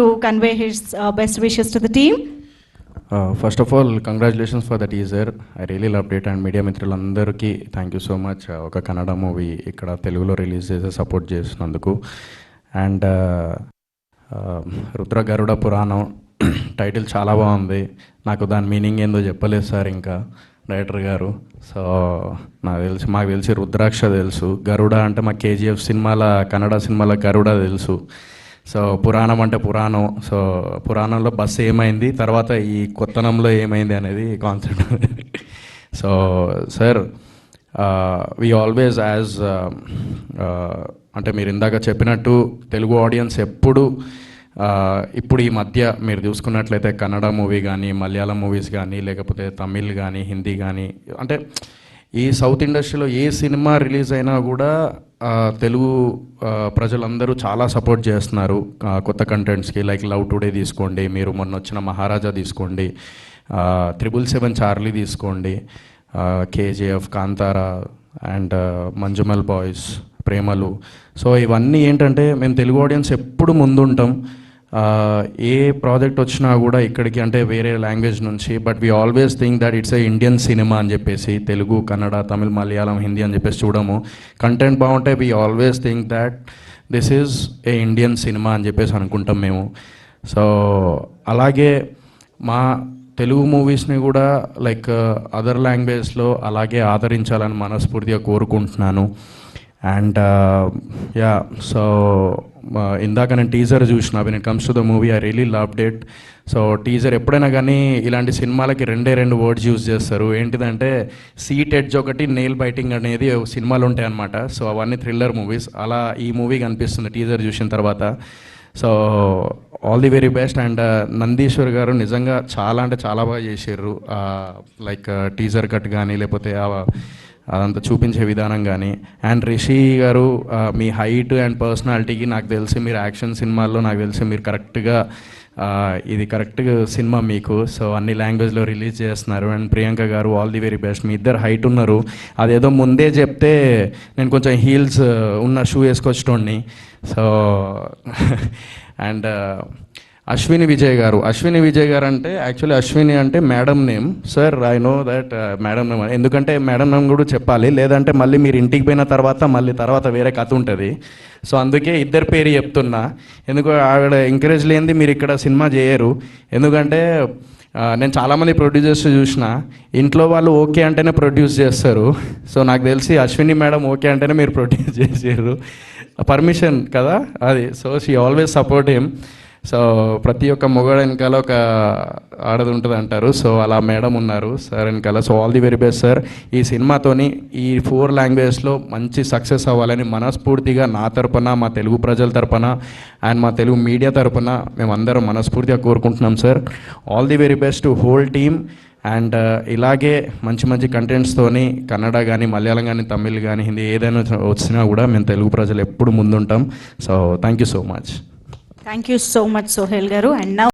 to convey his uh, best wishes to the team. First of all congratulations for the teaser I really love that and media మిత్రులందరికీ thank you so much ఒక Kannada movie ఇక్కడ తెలుగులో release చేసి support చేసినందుకు. And uh, uh, Rudra Garuda Puranam title చాలా బాగుంది. నాకు దాని మీనింగ్ ఏందో చెప్పలేదు సార్ ఇంకా డైరెక్టర్ గారు. సో నాకు తెలిసి మాకు తెలిసి రుద్రాక్ష తెలుసు. గరుడ అంటే మా కేజీఎఫ్ సినిమాల కన్నడ సినిమాల గరుడ తెలుసు. సో పురాణం అంటే పురాణం. సో పురాణంలో బస్సు ఏమైంది తర్వాత ఈ కొత్తనంలో ఏమైంది అనేది concept so sir we always as అంటే మీరు ఇందాక చెప్పినట్టు తెలుగు ఆడియన్స్ ఎప్పుడు ఇప్పుడు ఈ మధ్య మీరు చూసుకున్నట్లయితే కన్నడ మూవీ కానీ మలయాళం మూవీస్ కానీ లేకపోతే తమిళ్ కానీ హిందీ కానీ అంటే ఈ సౌత్ ఇండస్ట్రీలో ఏ సినిమా రిలీజ్ అయినా కూడా తెలుగు ప్రజలందరూ చాలా సపోర్ట్ చేస్తున్నారు. కొత్త కంటెంట్స్కి లైక్ లవ్ టుడే తీసుకోండి మీరు మొన్న వచ్చిన మహారాజా తీసుకోండి త్రిబుల్ సెవెన్ చార్లీ తీసుకోండి KGF Kantara and Manjummel boys Premalu. So ఇవన్నీ ఏంటంటే మేము తెలుగు ఆడియన్స్ ఎప్పుడు ముందుంటాం. ఏ ప్రాజెక్ట్ వచ్చినా కూడా ఇక్కడికి అంటే వేరే లాంగ్వేజ్ నుంచి but we always think that it's a Indian cinema అని చెప్పేసి తెలుగు కన్నడ తమిళ్ మలయాళం హిందీ అని చెప్పేసి చూడము. కంటెంట్ బాగుంటే we always think that this is a Indian cinema అని చెప్పేసి అనుకుంటాం మేము. సో అలాగే మా తెలుగు మూవీస్ని కూడా లైక్ అదర్ లాంగ్వేజ్లో అలాగే ఆదరించాలని మనస్ఫూర్తిగా కోరుకుంటున్నాను. అండ్ యా సో ఇందాక నేను టీజర్ చూసిన అవి నేను comes to the movie I really love that so teaser ఎప్పుడైనా కానీ ఇలాంటి సినిమాలకి రెండే రెండు వర్డ్స్ యూజ్ చేస్తారు. ఏంటిదంటే సీట్ ఎడ్జ్ ఒకటి నెయిల్ బైటింగ్ అనేది ఒక సినిమాలు ఉంటాయి అనమాట సో అవన్నీ థ్రిల్లర్ మూవీస్ అలా ఈ మూవీ కనిపిస్తుంది టీజర్ చూసిన తర్వాత. So all the very best and Nandeeshwar గారు నిజంగా చాలా అంటే చాలా బాగా చేసారు లైక్ టీజర్ కట్ కానీ లేకపోతే అదంతా చూపించే విధానం కానీ అండ్ రిషి గారు మీ హైట్ అండ్ పర్సనాలిటీకి నాకు తెలిసి మీరు యాక్షన్ సినిమాల్లో నాకు తెలిసి మీరు కరెక్ట్గా ఇది కరెక్ట్ సినిమా మీకు. సో అన్ని లాంగ్వేజ్లో రిలీజ్ చేస్తున్నారు. అండ్ ప్రియాంక గారు ఆల్ ది వెరీ బెస్ట్. మీ ఇద్దరు హైట్ ఉన్నారు. అదేదో ముందే చెప్తే నేను కొంచెం హీల్స్ ఉన్న షూ వేసుకొచ్చేటోడిని. సో అండ్ అశ్విని విజయ్ గారు. అశ్విని విజయ్ గారు అంటే యాక్చువల్లీ అశ్విని అంటే madam name sir I know that madam name ఎందుకంటే మేడం నేమ్ కూడా చెప్పాలి. లేదంటే మళ్ళీ మీరు ఇంటికి పోయిన తర్వాత మళ్ళీ తర్వాత వేరే కథ ఉంటుంది. సో అందుకే ఇద్దరు పేరు చెప్తున్నా. ఎందుకు ఆవిడ ఎంకరేజ్ లేనిది మీరు ఇక్కడ సినిమా చేయరు. ఎందుకంటే నేను చాలామంది ప్రొడ్యూసర్స్ చూసిన ఇంట్లో వాళ్ళు ఓకే అంటేనే ప్రొడ్యూస్ చేస్తారు. సో నాకు తెలిసి అశ్విని మేడం ఓకే అంటేనే మీరు ప్రొడ్యూస్ చేసారు పర్మిషన్ కదా అది. So she always support him so ప్రతి ఒక్క మొగాడు వెనకాల ఒక ఆడది ఉంటుంది అంటారు. సో అలా మేడం ఉన్నారు సార్ వెనకాల. So all the very best sir. ఈ సినిమాతోని ఈ ఫోర్ లాంగ్వేజ్లో మంచి సక్సెస్ అవ్వాలని మనస్ఫూర్తిగా నా తరపున మా తెలుగు ప్రజల తరపున అండ్ మా తెలుగు మీడియా తరపున మేమందరం మనస్ఫూర్తిగా కోరుకుంటున్నాం sir. All the very best whole team and uh, ఇలాగే మంచి మంచి కంటెంట్స్తోని కన్నడ కానీ మలయాళం కానీ తమిళ్ కానీ హిందీ ఏదైనా వచ్చినా కూడా మేము తెలుగు ప్రజలు ఎప్పుడు ముందుంటాం. So thank you so much. Thank you so much, Sohail Garu. And now